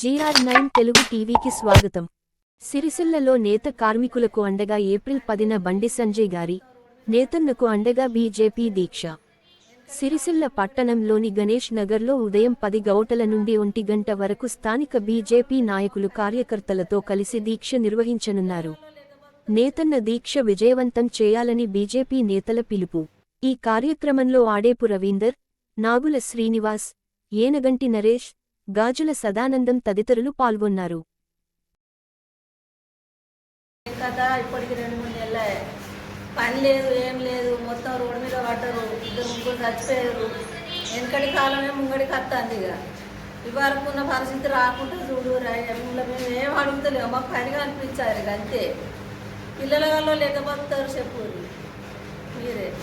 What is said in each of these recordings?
GR nine Telugu టీవీకి స్వాగతం. సిరిసిల్లలో నేత కార్మికులకు అండగా ఏప్రిల్ పదిన బండి సంజయ్ గారి నేతన్నకు అండగా బీజేపీ దీక్ష. సిరిసిల్ల పట్టణంలోని గణేష్ నగర్లో ఉదయం పది గౌటల నుండి ఒంటి గంట వరకు స్థానిక బీజేపీ నాయకులు కార్యకర్తలతో కలిసి దీక్ష నిర్వహించనున్నారు. నేతన్న దీక్ష విజయవంతం చేయాలని బీజేపీ నేతల పిలుపు. ఈ కార్యక్రమంలో ఆడేపు రవీందర్ నాగుల శ్రీనివాస్ ఏనగంటి నరేష్ గాజుల సదానందం తదితరులు పాల్గొన్నారు. కథ? ఇప్పటికి రెండు మూడు నెలలే. పని లేదు ఏం లేదు. మొత్తం రోడ్డు మీద పడ్డరు. ఇద్దరు ముగ్గురు చచ్చిపోయారు. వెనకటి కాలమే ముంగడికి వస్తుంది ఇక. ఇవరకు ఉన్న పరిస్థితి రాకుండా చూడు రా- మేము ఏం అడుగుతలేము మాకు పని కనిపించారు ఇక అంతే. పిల్లల వల్ల లేకపోతారు చెప్పు. మీరే.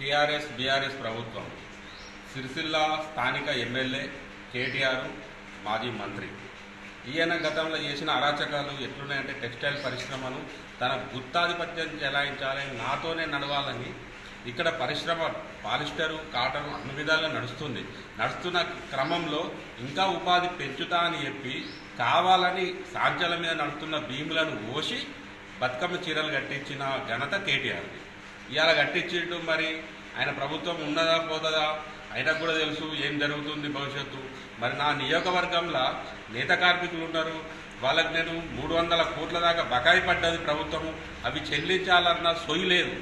టీఆర్ఎస్ బీఆర్ఎస్ ప్రభుత్వం. సిరిసిల్ల స్థానిక ఎమ్మెల్యే కేటీఆర్ మాజీ మంత్రి. ఈయన గతంలో చేసిన అరాచకాలు ఎట్లున్నాయంటే టెక్స్టైల్ పరిశ్రమను తన గుత్తాధిపత్యం చెలాయించాలని నాతోనే నడవాలని ఇక్కడ పరిశ్రమ పాలిస్టరు కాటన్ అన్ని విధాలుగా నడుస్తుంది. నడుస్తున్న క్రమంలో ఇంకా ఉపాధి పెంచుతా అని చెప్పి కావాలని సాధ్యాల మీద నడుస్తున్న భీములను ఓసి బతుకమ్మ చీరలు కట్టించిన ఘనత కేటీఆర్ది ఇవాళ కట్టించిండు మరి ఆయన ప్రభుత్వం ఉన్నదా పోతుందా? ఆయనకు కూడా తెలుసు ఏం జరుగుతుంది భవిష్యత్తు. మరి నా నియోజకవర్గంలో నేత కార్మికులు ఉన్నారు. వాళ్ళకి నేను మూడు వందల కోట్ల దాకా బకాయి పడ్డది ప్రభుత్వము. అవి చెల్లించాలన్న సొయ్యి లేదు.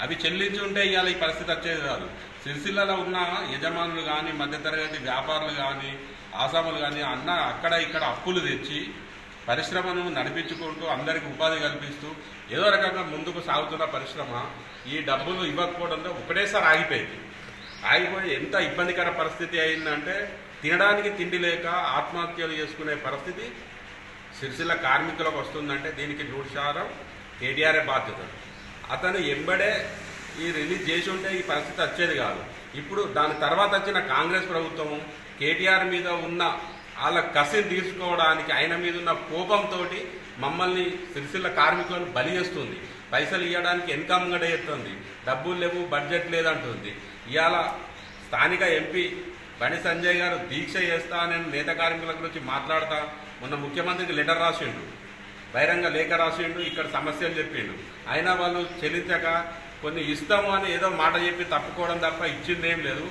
అవి చెల్లించి ఉంటే ఇవాళ ఈ పరిస్థితి వచ్చేది కాదు. సిరిసిల్లలో ఉన్న యజమానులు కానీ మధ్యతరగతి వ్యాపారులు కానీ ఆసాములు కానీ అన్న అక్కడ ఇక్కడ అప్పులు తెచ్చి పరిశ్రమను నడిపించుకుంటూ అందరికీ ఉపాధి కల్పిస్తూ ఏదో రకంగా ముందుకు సాగుతున్న పరిశ్రమ ఈ డబ్బులు ఇవ్వకపోవడంతో ఒకటేసారి ఆగిపోయింది. ఆగిపోయి ఎంత ఇబ్బందికర పరిస్థితి అయిందంటే తినడానికి తిండి లేక ఆత్మహత్యలు చేసుకునే పరిస్థితి సిరిసిల్ల కార్మికులకు వస్తుందంటే దీనికి నూరు శాతం కేటీఆర్ఏ బాధ్యత. అతను ఎంబడే ఈ రిలీజ్ చేసి ఉంటే ఈ పరిస్థితి వచ్చేది కాదు. ఇప్పుడు దాని తర్వాత వచ్చిన కాంగ్రెస్ ప్రభుత్వము కేటీఆర్ మీద ఉన్న వాళ్ళ కసిని తీర్చుకోవడానికి ఆయన మీద ఉన్న కోపంతో మమ్మల్ని సిరిసిల్ల కార్మికులను బలి చేస్తుంది. పైసలు ఇవ్వడానికి ఎన్కమ్గా చేస్తుంది. డబ్బులు లేవు బడ్జెట్ లేదంటుంది. ఇవాళ స్థానిక ఎంపీ బండి సంజయ్ గారు దీక్ష చేస్తా నేను నేత కార్మికుల గురించి మాట్లాడతా మొన్న ముఖ్యమంత్రికి లెటర్ రాసిండు. బహిరంగ లేఖ రాసిండు ఇక్కడ సమస్యలు చెప్పిండు. అయినా వాళ్ళు చెల్లించక కొన్ని ఇస్తాము అని ఏదో మాట చెప్పి తప్పుకోవడం తప్ప ఇచ్చిందేం లేదు.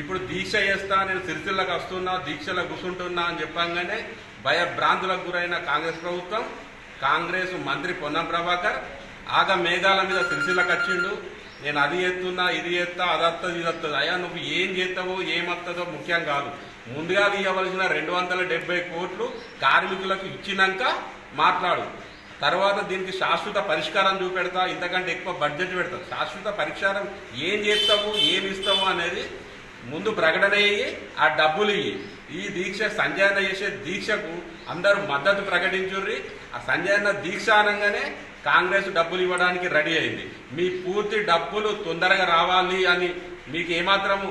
ఇప్పుడు దీక్ష చేస్తా నేను సిరిసిల్లకు వస్తున్నా దీక్షలో కూర్చుంటున్నా అని చెప్పంగానే భయభ్రాంతులకు గురైన కాంగ్రెస్ ప్రభుత్వం కాంగ్రెస్ మంత్రి పొన్నం ప్రభాకర్ ఆగ మేఘాల మీద సిరిసిల్లకు వచ్చిండు. నేను అది ఎత్తున్నా ఇది ఎత్తా అది వస్తుంది ఇది వస్తుంది అయ్యా నువ్వు ఏం చేస్తావో ఏమత్తదో ముఖ్యం కాదు. ముందుగా ఇవ్వవలసిన రెండు వందల డెబ్బై కోట్లు కార్మికులకు ఇచ్చినాక మాట్లాడు. తర్వాత దీనికి శాశ్వత పరిష్కారం చూపెడతా ఇంతకంటే ఎక్కువ బడ్జెట్ పెడతా. శాశ్వత పరిష్కారం ఏం చేస్తావు ఏమి ఇస్తావు అనేది ముందు ప్రకటన అయ్యి ఆ డబ్బులు ఇయ్యి. ఈ దీక్ష సంజయన చేసే దీక్షకు అందరూ మద్దతు ప్రకటించుర్రి. ఆ సంజయన దీక్ష అనగానే కాంగ్రెస్ డబ్బులు ఇవ్వడానికి రెడీ అయింది. మీ పూర్తి డబ్బులు తొందరగా రావాలి అని మీకు ఏమాత్రము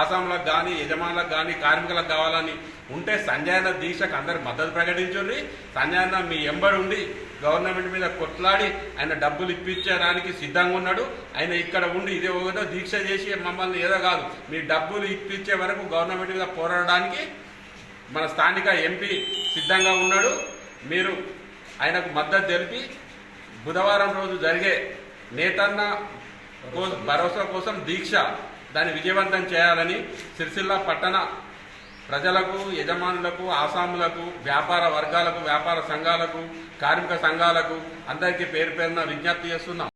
ఆసాంలకు కానీ యజమానులకు కానీ కార్మికులకు కావాలని ఉంటే సంజయన దీక్షకు అందరు మద్దతు ప్రకటించుర్రి. సంజయన మీ ఎంబడి ఉండి గవర్నమెంట్ మీద కొట్లాడి ఆయన డబ్బులు ఇప్పించడానికి సిద్ధంగా ఉన్నాడు. ఆయన ఇక్కడ ఉండి ఇదే ఒకటో దీక్ష చేసి మమ్మల్ని ఏదో కాదు మీ డబ్బులు ఇప్పించే వరకు గవర్నమెంట్ మీద పోరాడడానికి మన స్థానిక ఎంపీ సిద్ధంగా ఉన్నాడు. మీరు ఆయనకు మద్దతు తెలిపి బుధవారం రోజు జరిగే నేతన్న భరోసా కోసం దీక్ష దాన్ని విజయవంతం చేయాలని సిరిసిల్ల పట్టణ ప్రజలకు యజమానులకు ఆసాములకు వ్యాపార వర్గాలకు వ్యాపార సంఘాలకు కార్మిక సంఘాలకు అందరికీ పేరు పేరున విజ్ఞప్తి చేస్తున్నాం.